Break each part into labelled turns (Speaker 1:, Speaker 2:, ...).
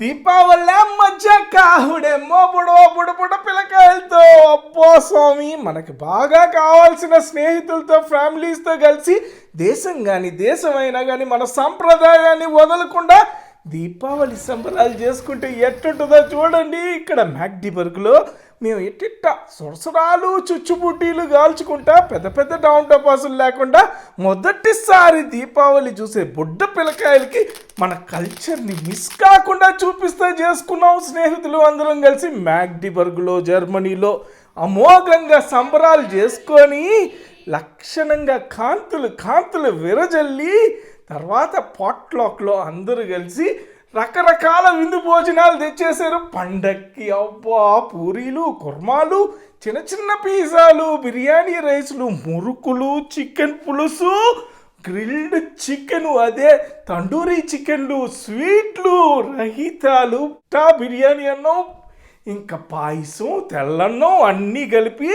Speaker 1: దీపావళి మధ్య కాహుడేమో బుడో బుడ బుడ పిల్లకాయలతో. అబ్బో స్వామి మనకు బాగా కావాల్సిన స్నేహితులతో ఫ్యామిలీస్తో కలిసి దేశం కానీ దేశమైనా కానీ మన సంప్రదాయాన్ని వదలకుండా దీపావళి సంబరాలు చేసుకుంటే ఎట్టుంటుందో చూడండి. ఇక్కడ మ్యాక్డిబర్గ్లో మేము ఎట్టిట్ట సొరసరాలు చుచ్చుబుడ్డీలు కాల్చుకుంటా పెద్ద పెద్ద డౌన్ టపాసులు లేకుండా మొదటిసారి దీపావళి చూసే బుడ్డ పిల్లకాయలకి మన కల్చర్ని మిస్ కాకుండా చూపిస్తే చేసుకున్నాం స్నేహితులు అందరం కలిసి మ్యాక్డిబర్గ్లో జర్మనీలో అమోఘంగా సంబరాలు చేసుకొని లక్షణంగా కాంతులు కాంతులు విరజల్లి తర్వాత పాట్లాక్లో అందరూ కలిసి రకరకాల విందు భోజనాలు తెచ్చేశారు. పండక్కి అబ్బా పూరీలు కుర్మాలు చిన్న చిన్న పిజ్జాలు బిర్యానీ రైస్లు మురుకులు చికెన్ పులుసు గ్రిల్డ్ చికెన్ అదే తండూరీ చికెన్లు స్వీట్లు రహితాలు టా బిర్యానీ అన్నం ఇంకా పాయసం తెల్లన్నం అన్నీ కలిపి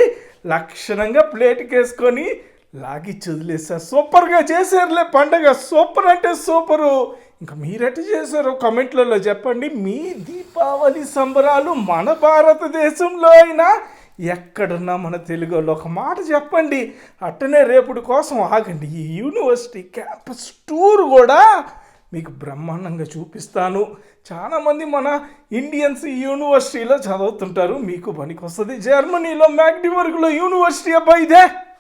Speaker 1: లక్షణంగా ప్లేట్కి వేసుకొని లాగి చదిలేసారు సూపర్గా చేశారులే పండగ. సూపర్ అంటే సూపరు. ఇంకా మీరెట్టు చేశారు కమెంట్లలో చెప్పండి. మీ దీపావళి సంబరాలు మన భారతదేశంలో అయినా ఎక్కడున్నా మన తెలుగు వాళ్ళు ఒక మాట చెప్పండి. అట్టనే రేపుడు కోసం ఆగండి. ఈ యూనివర్సిటీ క్యాంపస్ టూర్ కూడా మీకు బ్రహ్మాండంగా చూపిస్తాను. చాలామంది మన ఇండియన్స్ యూనివర్సిటీలో చదువుతుంటారు. మీకు పనికి వస్తుంది జర్మనీలో మ్యాగ్డివర్గ్లో యూనివర్సిటీ అబ్బాయిదే ఇదే.